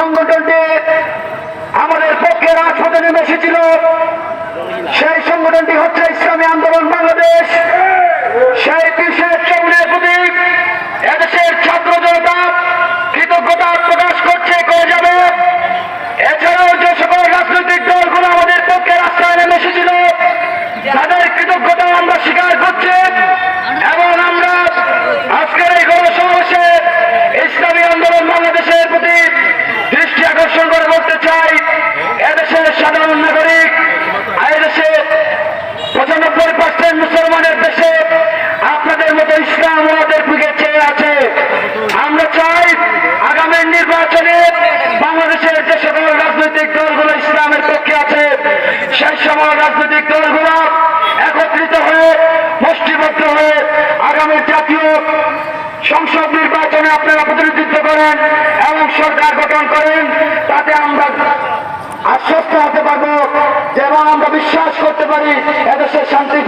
সংগঠনটি আমাদের পক্ষে রাজপথে নেমে এসেছিল। সেই সংগঠনটি হচ্ছে ইসলামী আন্দোলন বাংলাদেশ। সেই বিশেষ চমনের প্রতি এদেশের ছাত্র জনতা কৃতজ্ঞতা প্রকাশ করছে করে যাবে। এছাড়াও যে সকল রাজনৈতিক দলগুলো আমাদের পক্ষে রাস্তায় নেমে এসেছিল, তাদের কৃতজ্ঞতা আমরা স্বীকার করছি। এবং আমরা আজকের এই গণসমাবেশে ইসলামী আন্দোলন বাংলাদেশের প্রতি সেই সময় রাজনৈতিক দলগুলো একত্রিত হয়ে মুষ্টিবদ্ধ হয়ে আগামী জাতীয় সংসদ নির্বাচনে আপনারা প্রতিনিধিত্ব করেন এবং সরকার গঠন করেন, তাতে আমরা আশ্বস্ত হতে পারব, যেমন আমরা বিশ্বাস করতে পারি এদেশের শান্তি